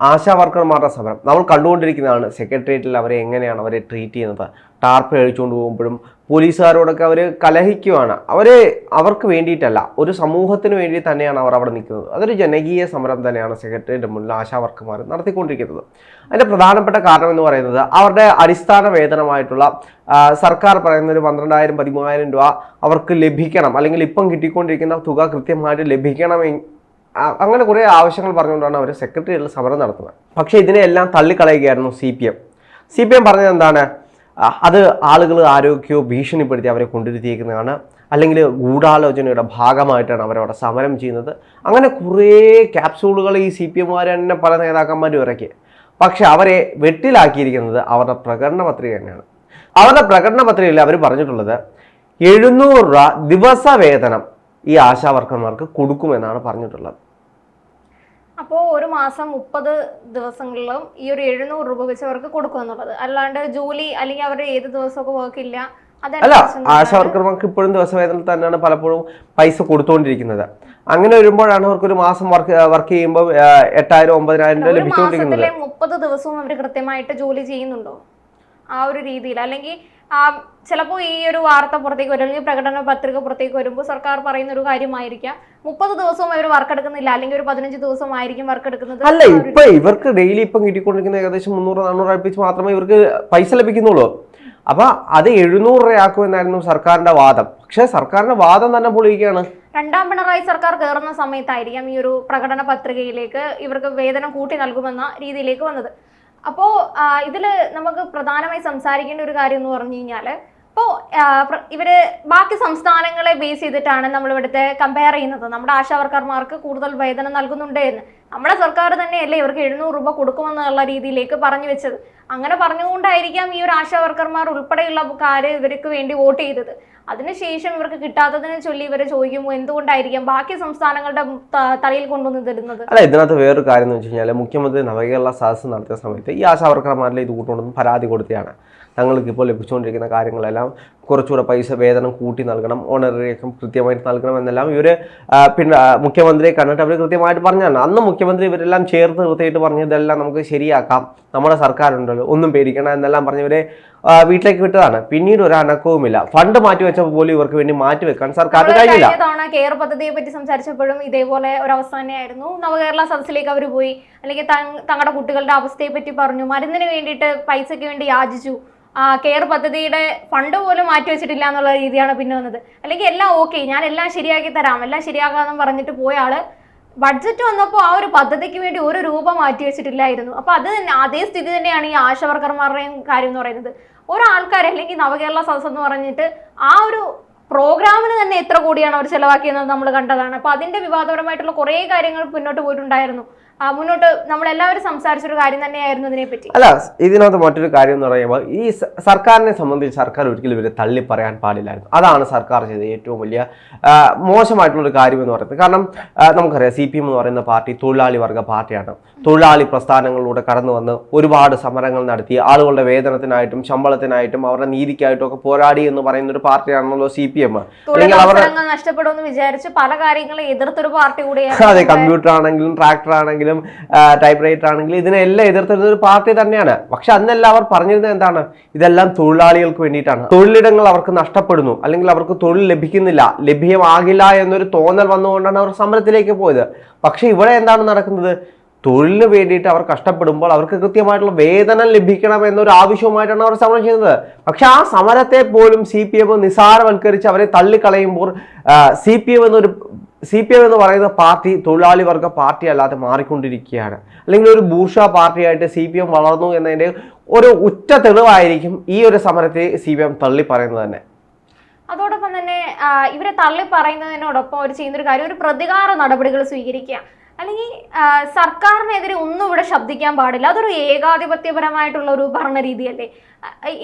ആശാ വർക്കർമാരുടെ സമരം. നമ്മൾ കണ്ടുകൊണ്ടിരിക്കുന്നതാണ് സെക്രട്ടേറിയറ്റിൽ അവരെ എങ്ങനെയാണ് അവരെ ട്രീറ്റ് ചെയ്യുന്നത്. ടാർപ്പ് കഴിച്ചുകൊണ്ട് പോകുമ്പോഴും പോലീസുകാരോടൊക്കെ അവർ കലഹിക്കുവാണ്. അവർ അവർക്ക് വേണ്ടിയിട്ടല്ല ഒരു സമൂഹത്തിന് വേണ്ടി തന്നെയാണ് അവർ അവിടെ നിൽക്കുന്നത്. അതൊരു ജനകീയ സമരം തന്നെയാണ് സെക്രട്ടേറിയറ്റ് മുന്നിൽ ആശാ വർക്കർമാർ നടത്തിക്കൊണ്ടിരിക്കുന്നത്. അതിന്റെ പ്രധാനപ്പെട്ട കാരണം എന്ന് പറയുന്നത് അവരുടെ അടിസ്ഥാന വേതനമായിട്ടുള്ള സർക്കാർ പറയുന്ന ഒരു പന്ത്രണ്ടായിരം പതിമൂവായിരം രൂപ അവർക്ക് ലഭിക്കണം. അല്ലെങ്കിൽ ഇപ്പം കിട്ടിക്കൊണ്ടിരിക്കുന്ന തുക കൃത്യമായിട്ട് ലഭിക്കണം അങ്ങനെ കുറേ ആവശ്യങ്ങൾ പറഞ്ഞുകൊണ്ടാണ് അവർ സെക്രട്ടേറിയറ്റിൽ സമരം നടത്തുന്നത്. പക്ഷേ ഇതിനെല്ലാം തള്ളിക്കളയുകയായിരുന്നു C P M. C P M പറഞ്ഞത് എന്താണ്? അത് ആളുകൾ ആരോഗ്യോ ഭീഷണിപ്പെടുത്തി അവരെ കൊണ്ടിരുത്തിയേക്കുന്നതാണ് അല്ലെങ്കിൽ ഗൂഢാലോചനയുടെ ഭാഗമായിട്ടാണ് അവരവിടെ സമരം ചെയ്യുന്നത്. അങ്ങനെ കുറേ ക്യാപ്സൂളുകൾ ഈ സി പി എമ്മുകാർ തന്നെ പല നേതാക്കന്മാരും ഇറക്കി. പക്ഷെ അവരെ വെട്ടിലാക്കിയിരിക്കുന്നത് അവരുടെ പ്രകടന പത്രിക തന്നെയാണ്. അവരുടെ പ്രകടന പത്രികയിൽ അവർ പറഞ്ഞിട്ടുള്ളത് എഴുന്നൂറ് രൂപ ദിവസ വേതനം ഈ ആശാവർക്കന്മാർക്ക് കൊടുക്കുമെന്നാണ് പറഞ്ഞിട്ടുള്ളത്. അപ്പോൾ ഒരു മാസം മുപ്പത് ദിവസങ്ങളിലും ഈ ഒരു എഴുന്നൂറ് രൂപ വെച്ച് അവർക്ക് കൊടുക്കും എന്നുള്ളത് അല്ലാണ്ട് ജോലി അല്ലെങ്കിൽ അവരുടെ ഏത് ദിവസമൊക്കെ വർക്ക് ഇല്ല അല്ല ആശാവർക്കർമാർക്ക് ആശാ വർക്കർമാർക്ക് ഇപ്പോഴും ദിവസവേതനം തന്നെയാണ് പലപ്പോഴും പൈസ കൊടുത്തുകൊണ്ടിരിക്കുന്നത് അങ്ങനെ വരുമ്പോഴാണ് അവർക്ക് ഒരു മാസം വർക്ക് വർക്ക് ചെയ്യുമ്പോൾ എട്ടായിരം ഒമ്പതിനായിരം രൂപ ലഭിച്ചുകൊണ്ടിരിക്കുന്നത്. മുപ്പത് ദിവസവും അവർ കൃത്യമായിട്ട് ജോലി ചെയ്യുന്നുണ്ടോ? ആ ഒരു രീതിയിൽ. അല്ലെങ്കിൽ ചിലപ്പോൾ ഈ ഒരു വാർത്ത പുറത്തേക്ക് വരും അല്ലെങ്കിൽ പ്രകടന പത്രിക പുറത്തേക്ക് വരുമ്പോൾ സർക്കാർ പറയുന്ന ഒരു കാര്യമായിരിക്കാം. മുപ്പത് ദിവസവും അവർ വർക്ക് എടുക്കുന്നില്ല അല്ലെങ്കിൽ ഒരു പതിനഞ്ച് ദിവസം ആയിരിക്കും വർക്ക് എടുക്കുന്നത് അല്ല ഇപ്പൊ ഇവർക്ക് ഡെയിലി ഇപ്പം കിട്ടിക്കൊണ്ടിരിക്കുന്ന ഏകദേശം മുന്നൂറ് നാനൂറ് അടുപ്പിച്ച് മാത്രമേ ഇവർക്ക് പൈസ ലഭിക്കുന്നുള്ളൂ. അപ്പൊ അത് എഴുന്നൂറ് രൂപയാക്കും എന്നായിരുന്നു സർക്കാരിന്റെ വാദം. പക്ഷെ സർക്കാരിന്റെ വാദം തന്നെ പൊളിയിക്കുകയാണ്. രണ്ടാം പിണറായി സർക്കാർ കയറുന്ന സമയത്തായിരിക്കാം ഈ ഒരു പ്രകടന പത്രികയിലേക്ക് ഇവർക്ക് വേതനം കൂട്ടി നൽകുമെന്ന രീതിയിലേക്ക് വന്നത്. അപ്പോൾ ഇതിൽ നമുക്ക് പ്രധാനമായി സംസാരിക്കേണ്ട ഒരു കാര്യം എന്ന് പറഞ്ഞു കഴിഞ്ഞാൽ ഇപ്പോൾ ഇവർ ബാക്കി സംസ്ഥാനങ്ങളെ ബേസ് ചെയ്തിട്ടാണ് നമ്മൾ ഇവിടുത്തെ കമ്പയർ ചെയ്യുന്നത്. നമ്മുടെ ആശാവർക്കർമാർക്ക് കൂടുതൽ വേതനം നൽകുന്നുണ്ട് എന്ന്. നമ്മുടെ സർക്കാർ തന്നെയല്ലേ ഇവർക്ക് എഴുന്നൂറ് രൂപ കൊടുക്കുമെന്നുള്ള രീതിയിലേക്ക് പറഞ്ഞു വെച്ചത്. അങ്ങനെ പറഞ്ഞുകൊണ്ടായിരിക്കാം ഈ ഒരു ആശാവർക്കർമാർ ഉൾപ്പെടെയുള്ള കാര്യം ഇവർക്ക് വേണ്ടി വോട്ട് ചെയ്തത്. അതിനുശേഷം ഇവർക്ക് കിട്ടാത്തതിനെ ചൊല്ലി ഇവരെ ചോദിക്കുമ്പോൾ എന്തുകൊണ്ടായിരിക്കും? ബാക്കി സംസ്ഥാനങ്ങളുടെ തലയിൽ കൊണ്ടുവന്ന് തരുന്നത്? അല്ല ഇതിനകത്ത് വേറൊരു കാര്യം എന്ന് വെച്ച് കഴിഞ്ഞാൽ മുഖ്യമന്ത്രി നവകേരള സദസ്സ് നടത്തിയ സമയത്ത് ഈ ആശാവർക്കർമാരിലെ ഇത് കൂട്ടുകൊണ്ടൊന്നും പരാതി കൊടുത്തതാണ്. തങ്ങൾക്ക് ഇപ്പോൾ ലഭിച്ചുകൊണ്ടിരിക്കുന്ന കാര്യങ്ങളെല്ലാം കുറച്ചുകൂടെ പൈസ വേതനം കൂട്ടി നൽകണം ഓണറേറിയം കൃത്യമായിട്ട് നൽകണം എന്നെല്ലാം ഇവർ പിന്നെ മുഖ്യമന്ത്രിയെ കണ്ടിട്ട് അവർ കൃത്യമായിട്ട് പറഞ്ഞാണ് അന്ന് മുഖ്യമന്ത്രി ഇവരെല്ലാം ചേർത്ത് നിർത്തിയിട്ട് പറഞ്ഞു ഇതെല്ലാം നമുക്ക് ശരിയാക്കാം. നമ്മുടെ സർക്കാരുണ്ടല്ലോ ഒന്നും പേടിക്കണം എന്നെല്ലാം പറഞ്ഞവരെ വീട്ടിലേക്ക് വിട്ടതാണ്. പിന്നീട് ഒരു അനക്കവുമില്ല. ഫണ്ട് മാറ്റി വെച്ചപ്പോൾ പോലും ഇവർക്ക് വേണ്ടി മാറ്റി വെക്കാൻ സർക്കാർ കഴിഞ്ഞില്ല തവണ കെയർ പദ്ധതിയെ പറ്റി സംസാരിച്ചപ്പോഴും ഇതേപോലെ ഒരു അവസ്ഥ തന്നെയായിരുന്നു നവകേരള സദസ്സിലേക്ക് അവർ പോയി. അല്ലെങ്കിൽ തങ്ങളുടെ കുട്ടികളുടെ അവസ്ഥയെ പറ്റി പറഞ്ഞു. മരുന്നിന് വേണ്ടിയിട്ട് പൈസയ്ക്ക് വേണ്ടി യാചിച്ചു. ആ കെയർ പദ്ധതിയുടെ ഫണ്ട് പോലും മാറ്റി വെച്ചിട്ടില്ല എന്നുള്ള രീതിയാണ് പിന്നെ വന്നത്. അല്ലെങ്കിൽ എല്ലാം ഓക്കെ ഞാൻ എല്ലാം ശരിയാക്കി തരാം എല്ലാം ശരിയാക്കാമെന്ന് പറഞ്ഞിട്ട് പോയ ആൾ ബഡ്ജറ്റ് വന്നപ്പോൾ ആ ഒരു പദ്ധതിക്ക് വേണ്ടി ഒരു രൂപ മാറ്റി വെച്ചിട്ടില്ലായിരുന്നു. അപ്പൊ അത് തന്നെ അതേ സ്ഥിതി തന്നെയാണ് ഈ ആശവർക്കർമാരുടെയും കാര്യം എന്ന് പറയുന്നത്. ഒരാൾക്കാർ അല്ലെങ്കിൽ നവകേരള സദസ് എന്ന് പറഞ്ഞിട്ട് ആ ഒരു പ്രോഗ്രാമിന് തന്നെ എത്ര കോടിയാണ് അവർ ചെലവാക്കിയെന്ന് നമ്മൾ കണ്ടതാണ്. അപ്പൊ അതിന്റെ വിവാദപരമായിട്ടുള്ള കുറേ കാര്യങ്ങൾ മുന്നോട്ട് പോയിട്ടുണ്ടായിരുന്നു. മുന്നോട്ട് നമ്മൾ എല്ലാവരും സംസാരിച്ചൊരു കാര്യം തന്നെയായിരുന്നു ഇതിനെപ്പറ്റി. അല്ല ഇതിനകത്ത് മറ്റൊരു കാര്യം എന്ന് പറയുമ്പോൾ ഈ സർക്കാരിനെ സംബന്ധിച്ച് സർക്കാർ ഒരിക്കലും ഇവരെ തള്ളി പറയാൻ പാടില്ലായിരുന്നു. അതാണ് സർക്കാർ ചെയ്ത ഏറ്റവും വലിയ മോശമായിട്ടുള്ളൊരു മോശമായിട്ടുള്ള ഒരു കാര്യം എന്ന് പറയുന്നത്. കാരണം നമുക്കറിയാം സി പി എം എന്ന് പറയുന്ന പാർട്ടി തൊഴിലാളി വർഗ പാർട്ടിയാണ്. തൊഴിലാളി പ്രസ്ഥാനങ്ങളിലൂടെ കടന്നു വന്ന് ഒരുപാട് സമരങ്ങൾ നടത്തി ആളുകളുടെ വേതനത്തിനായിട്ടും ശമ്പളത്തിനായിട്ടും അവരുടെ നീതിക്കായിട്ടും ഒക്കെ പോരാടി എന്ന് പറയുന്ന ഒരു പാർട്ടിയാണല്ലോ സി പി എം. നഷ്ടപ്പെടുമെന്ന് വിചാരിച്ച് പല കാര്യങ്ങളും എതിർത്തൊരു പാർട്ടി അതെ കമ്പ്യൂട്ടർ ആണെങ്കിലും ട്രാക്ടർ ആണെങ്കിലും ടൈപ്പ് റൈറ്റർ ആണെങ്കിലും ഇതിനെല്ലാം എതിർത്തിരുന്ന ഒരു പാർട്ടി തന്നെയാണ്. പക്ഷെ അന്നെല്ലാം അവർ പറഞ്ഞിരുന്നത് എന്താണ്? ഇതെല്ലാം തൊഴിലാളികൾക്ക് വേണ്ടിയിട്ടാണ്. തൊഴിലിടങ്ങൾ അവർക്ക് നഷ്ടപ്പെടുന്നു. അല്ലെങ്കിൽ അവർക്ക് തൊഴിൽ ലഭിക്കുന്നില്ല. ലഭ്യമാകില്ല എന്നൊരു തോന്നൽ വന്നുകൊണ്ടാണ് അവർ സമരത്തിലേക്ക് പോയത്. പക്ഷെ ഇവിടെ എന്താണ് നടക്കുന്നത്? തൊഴിലിന് വേണ്ടിയിട്ട് അവർ കഷ്ടപ്പെടുമ്പോൾ അവർക്ക് കൃത്യമായിട്ടുള്ള വേതനം ലഭിക്കണം എന്നൊരു ആവശ്യവുമായിട്ടാണ് അവർ സമരം ചെയ്യുന്നത്. പക്ഷെ ആ സമരത്തെ പോലും സി പി എം നിസാരവൽക്കരിച്ച് അവരെ തള്ളിക്കളയുമ്പോൾ സി പി എം എന്നൊരു സി പി എം എന്ന് പറയുന്ന പാർട്ടി തൊഴിലാളി വർഗ പാർട്ടി അല്ലാതെ മാറിക്കൊണ്ടിരിക്കുകയാണ്. അല്ലെങ്കിൽ ഒരു ഭൂഷ പാർട്ടിയായിട്ട് സി പി എം വളർന്നു എന്നതിന്റെ ഒരു ഉറ്റ തെളിവായിരിക്കും ഈ ഒരു സമരത്തെ സി പി എം തള്ളി പറയുന്നത് തന്നെ. അതോടൊപ്പം തന്നെ ഇവരെ തള്ളി പറയുന്നതിനോടൊപ്പം അവർ ചെയ്യുന്നൊരു കാര്യം ഒരു പ്രതികാര നടപടികൾ സ്വീകരിക്കുക അല്ലെങ്കിൽ സർക്കാരിനെതിരെ ഒന്നും ഇവിടെ ശബ്ദിക്കാൻ പാടില്ല. അതൊരു ഏകാധിപത്യപരമായിട്ടുള്ള ഒരു ഭരണ രീതിയല്ലേ?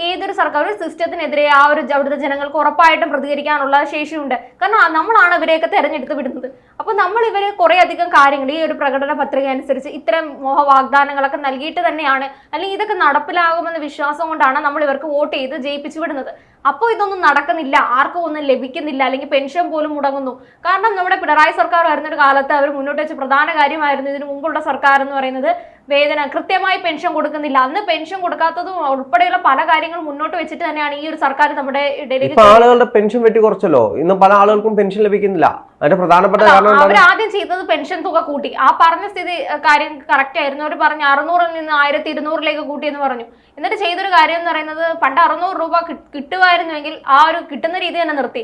ഏതൊരു സർക്കാർ ഒരു സിസ്റ്റത്തിനെതിരെ ആ ഒരു അവിടുത്തെ ജനങ്ങൾക്ക് ഉറപ്പായിട്ടും പ്രതികരിക്കാനുള്ള ശേഷിയുണ്ട്. കാരണം നമ്മളാണ് ഇവരെയൊക്കെ തെരഞ്ഞെടുത്ത് വിടുന്നത്. അപ്പോൾ നമ്മൾ ഇവർ കുറേ അധികം കാര്യങ്ങൾ ഈ ഒരു പ്രകടന പത്രിക അനുസരിച്ച് ഇത്തരം മോഹ വാഗ്ദാനങ്ങളൊക്കെ നൽകിയിട്ട് തന്നെയാണ്. അല്ലെങ്കിൽ ഇതൊക്കെ നടപ്പിലാകുമെന്ന വിശ്വാസം കൊണ്ടാണ് നമ്മൾ ഇവർക്ക് വോട്ട് ചെയ്ത് ജയിപ്പിച്ചു വിടുന്നത്. അപ്പോൾ ഇതൊന്നും നടക്കുന്നില്ല. ആർക്കും ഒന്നും ലഭിക്കുന്നില്ല. അല്ലെങ്കിൽ പെൻഷൻ പോലും മുടങ്ങുന്നു. കാരണം നമ്മുടെ പിണറായി സർക്കാർ വരുന്നൊരു കാലത്ത് അവർ മുന്നോട്ട് വെച്ച പ്രധാന കാര്യമായിരുന്നു ഇതിനു മുമ്പുള്ള സർക്കാർ എന്ന് പറയുന്നത് വേതന കൃത്യമായി പെൻഷൻ കൊടുക്കുന്നില്ല. അന്ന് പെൻഷൻ കൊടുക്കാത്തതും ഉൾപ്പെടെയുള്ള പല കാര്യങ്ങൾ മുന്നോട്ട് വെച്ചിട്ട് തന്നെയാണ് ഈ ഒരു സർക്കാർ നമ്മുടെ ഇപ്പൊ ആളുകളുടെ പെൻഷൻ വെട്ടി കുറച്ചല്ലോ. ഇന്ന് പല ആളുകൾക്കും പെൻഷൻ ലഭിക്കുന്നില്ല. അതിന്റെ പ്രധാനപ്പെട്ട കാരണം അവർ ആദ്യം ചെയ്തത് പെൻഷൻ തുക കൂട്ടി. ആ പറഞ്ഞ സ്ഥിതി കാര്യം കറക്റ്റ് ആയിരുന്നു. അവർ പറഞ്ഞു അറുന്നൂറിൽ നിന്ന് ആയിരത്തി ഇരുന്നൂറിലേക്ക് കൂട്ടി എന്ന് പറഞ്ഞു. എന്നിട്ട് ചെയ്തൊരു കാര്യം എന്ന് പറയുന്നത് പണ്ട് അറുന്നൂറ് രൂപ കിട്ടുമായിരുന്നുവെങ്കിൽ ആ ഒരു കിട്ടുന്ന രീതി തന്നെ നിർത്തി.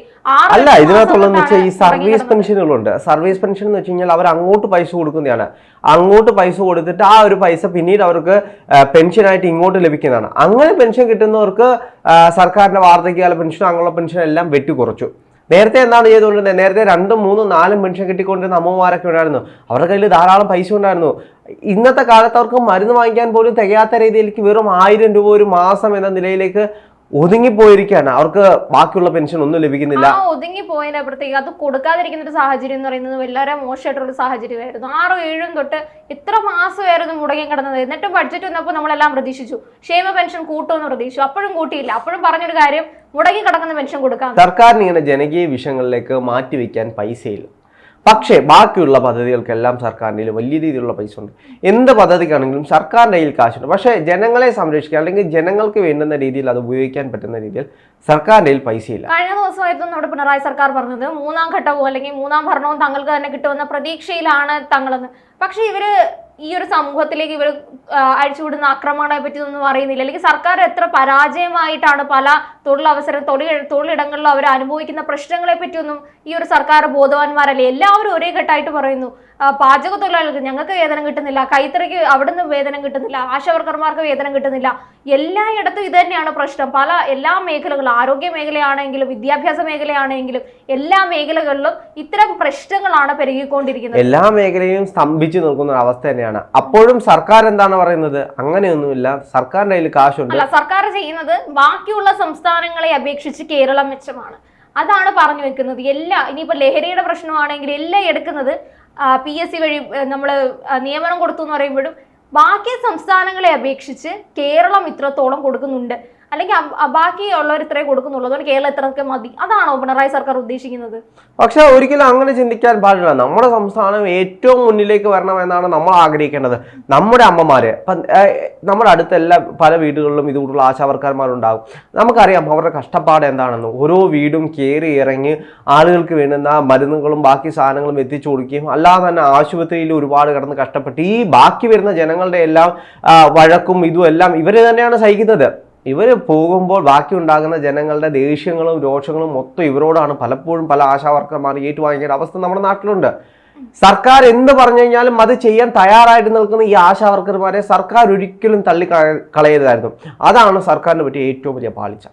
അല്ല ഇതിനകത്തുള്ള ഇതിനകത്തുള്ളതെന്ന് വെച്ചാൽ ഈ സർവീസ് പെൻഷനുകളുണ്ട്. സർവീസ് പെൻഷൻ എന്ന് വെച്ച് കഴിഞ്ഞാൽ അവർ അങ്ങോട്ട് പൈസ കൊടുക്കുന്നതാണ്. അങ്ങോട്ട് പൈസ കൊടുത്തിട്ട് ആ ഒരു പൈസ പിന്നീട് അവർക്ക് പെൻഷനായിട്ട് ഇങ്ങോട്ട് ലഭിക്കുന്നതാണ്. അങ്ങനെ പെൻഷൻ കിട്ടുന്നവർക്ക് സർക്കാരിന്റെ വാർദ്ധക്യകാല പെൻഷൻ അങ്ങനെയുള്ള പെൻഷൻ എല്ലാം വെട്ടിക്കുറച്ചു നേരത്തെ എന്താണ് ചെയ്തുകൊണ്ടിരുന്നത്? നേരത്തെ രണ്ടും മൂന്നും നാലും പെൻഷൻ കിട്ടിക്കൊണ്ടിരുന്ന അമ്മമാരൊക്കെ ഉണ്ടായിരുന്നു. അവരുടെ കയ്യിൽ ധാരാളം പൈസ ഉണ്ടായിരുന്നു. ഇന്നത്തെ കാലത്ത് അവർക്ക് മരുന്ന് വാങ്ങിക്കാൻ പോലും തികയാത്ത രീതിയിലേക്ക് വെറും ആയിരം രൂപ ഒരു മാസം എന്ന നിലയിലേക്ക് ഒതുങ്ങിപ്പോയിരിക്കുകയാണ്. അവർക്ക് ബാക്കിയുള്ള പെൻഷൻ ഒന്നും ലഭിക്കുന്നില്ല. ആ ഒതുങ്ങി പോയതിനപ്പുറത്തേക്ക് അത് കൊടുക്കാതിരിക്കുന്ന ഒരു സാഹചര്യം എന്ന് പറയുന്നത് വളരെ മോശമായിട്ടുള്ള സാഹചര്യമായിരുന്നു. ആറും ഏഴും തൊട്ട് ഇത്ര മാസമായിരുന്നു മുടങ്ങി കിടന്നത്. എന്നിട്ട് ബഡ്ജറ്റ് വന്നപ്പോൾ നമ്മളെല്ലാം പ്രതീക്ഷിച്ചു. ക്ഷേമ പെൻഷൻ കൂട്ടുമെന്ന് പ്രതീക്ഷിച്ചു. അപ്പോഴും കൂട്ടിയില്ല. അപ്പോഴും പറഞ്ഞൊരു കാര്യം മുടങ്ങി കിടക്കുന്ന പെൻഷൻ കൊടുക്കാം സർക്കാരിന് ഇങ്ങനെ ജനകീയ വിഷയങ്ങളിലേക്ക് മാറ്റിവെക്കാൻ പൈസയില്ല. പക്ഷേ ബാക്കിയുള്ള പദ്ധതികൾക്കെല്ലാം സർക്കാരിന്റെ വലിയ രീതിയിലുള്ള പൈസ ഉണ്ട്. എന്ത് പദ്ധതിക്കാണെങ്കിലും സർക്കാരിന്റെ കയ്യിൽ കാശുണ്ട്. പക്ഷേ ജനങ്ങളെ സംരക്ഷിക്കാൻ അല്ലെങ്കിൽ ജനങ്ങൾക്ക് വേണ്ടുന്ന രീതിയിൽ അത് ഉപയോഗിക്കാൻ പറ്റുന്ന രീതിയിൽ സർക്കാരിന്റെ കയ്യിൽ പൈസയില്ല. കഴിഞ്ഞ ദിവസമായിരുന്നു നമ്മുടെ പിണറായി സർക്കാർ പറഞ്ഞത് മൂന്നാം ഘട്ടവും അല്ലെങ്കിൽ മൂന്നാം ഭരണവും തങ്ങൾക്ക് തന്നെ കിട്ടുമെന്ന പ്രതീക്ഷയിലാണ് തങ്ങളെന്ന്. പക്ഷേ ഇവർ ഈ ഒരു സമൂഹത്തിലേക്ക് ഇവർ അഴിച്ചുവിടുന്ന ആക്രമണങ്ങളെ പറ്റി ഒന്നും അറിയുന്നില്ല. അല്ലെങ്കിൽ സർക്കാർ എത്ര പരാജയമായിട്ടാണ് പല തൊഴിലവസര തൊഴിൽ തൊഴിലിടങ്ങളിലും അവർ അനുഭവിക്കുന്ന പ്രശ്നങ്ങളെ പറ്റിയൊന്നും ഈ ഒരു സർക്കാർ ബോധവാന്മാരല്ലേ? എല്ലാവരും ഒരേ ഘട്ടമായിട്ട് പറയുന്നു. പാചക തൊഴിലാളികൾക്ക് ഞങ്ങൾക്ക് വേതനം കിട്ടുന്നില്ല. കൈത്തറിക്ക് അവിടുന്ന് വേതനം കിട്ടുന്നില്ല. ആശാവർക്കർമാർക്ക് വേതനം കിട്ടുന്നില്ല. എല്ലായിടത്തും ഇത് തന്നെയാണ് പ്രശ്നം. പല എല്ലാ മേഖലകളും ആരോഗ്യ മേഖലയാണെങ്കിലും വിദ്യാഭ്യാസ മേഖലയാണെങ്കിലും എല്ലാ മേഖലകളിലും ഇത്തരം പ്രശ്നങ്ങളാണ് പെരുകിക്കൊണ്ടിരിക്കുന്നത്. എല്ലാ മേഖലയും സ്തംഭിച്ചു നിൽക്കുന്ന അവസ്ഥ തന്നെയാണ് അപ്പോഴും സർക്കാർ എന്താണ് പറയുന്നത്? അങ്ങനെയൊന്നുമില്ല. സർക്കാരിന്റെ കയ്യിൽ കാശുണ്ട്. അല്ല സർക്കാർ ചെയ്യുന്നത് ബാക്കിയുള്ള സംസ്ഥാനങ്ങളെ അപേക്ഷിച്ച് കേരളം മെച്ചമാണ്. അതാണ് പറഞ്ഞു വെക്കുന്നത്. എല്ലാ ഇനിയിപ്പോ ലഹരിയുടെ പ്രശ്നമാണെങ്കിൽ എല്ലാം എടുക്കുന്നത് പി എസ് സി വഴി നമ്മൾ നിയമനം കൊടുത്തു എന്ന് പറയുമ്പോഴും ബാക്കി സംസ്ഥാനങ്ങളെ അപേക്ഷിച്ച് കേരളം ഇത്രത്തോളം കൊടുക്കുന്നുണ്ട്. അല്ലെങ്കിൽ ബാക്കി ഉള്ളവർ ഇത്രേ കൊടുക്കുന്നുള്ളൂ. അതുകൊണ്ട് കേരളം ഇത്രയൊക്കെ മതി. അതാണോ പിണറായി സർക്കാർ ഉദ്ദേശിക്കുന്നത്? പക്ഷെ ഒരിക്കലും അങ്ങനെ ചിന്തിക്കാൻ പാടില്ല. നമ്മുടെ സംസ്ഥാനം ഏറ്റവും മുന്നിലേക്ക് വരണമെന്നാണ് നമ്മൾ ആഗ്രഹിക്കേണ്ടത്. നമ്മുടെ അമ്മമാര് നമ്മുടെ അടുത്ത എല്ലാ പല വീടുകളിലും ഇതുകൊണ്ടുള്ള ആശാവർക്കാർമാരുണ്ടാകും. നമുക്കറിയാം അവരുടെ കഷ്ടപ്പാട് എന്താണെന്ന്. ഓരോ വീടും കയറി ഇറങ്ങി ആളുകൾക്ക് വേണ്ടുന്ന മരുന്നുകളും ബാക്കി സാധനങ്ങളും എത്തിച്ചു കൊടുക്കുകയും അല്ലാതെ തന്നെ ആശുപത്രിയിൽ ഒരുപാട് കിടന്ന് കഷ്ടപ്പെട്ട് ഈ ബാക്കി വരുന്ന ജനങ്ങളുടെ എല്ലാം വഴക്കും ഇതും എല്ലാം ഇവർ തന്നെയാണ് സഹിക്കുന്നത്. ഇവർ പോകുമ്പോൾ ബാക്കി ഉണ്ടാകുന്ന ജനങ്ങളുടെ ദേഷ്യങ്ങളും രോഷങ്ങളും മൊത്തം ഇവരോടാണ് പലപ്പോഴും പല ആശാവർക്കർമാർ ഏറ്റുവാങ്ങിക്കേണ്ട അവസ്ഥ നമ്മുടെ നാട്ടിലുണ്ട്. സർക്കാർ എന്ത് പറഞ്ഞു കഴിഞ്ഞാലും അത് ചെയ്യാൻ തയ്യാറായിട്ട് നിൽക്കുന്ന ഈ ആശാവർക്കർമാരെ സർക്കാർ ഒരിക്കലും തള്ളി കളയരുതായിരുന്നു. അതാണ് സർക്കാരിനെ പറ്റിയ ഏറ്റവും വലിയ പാളിച്ച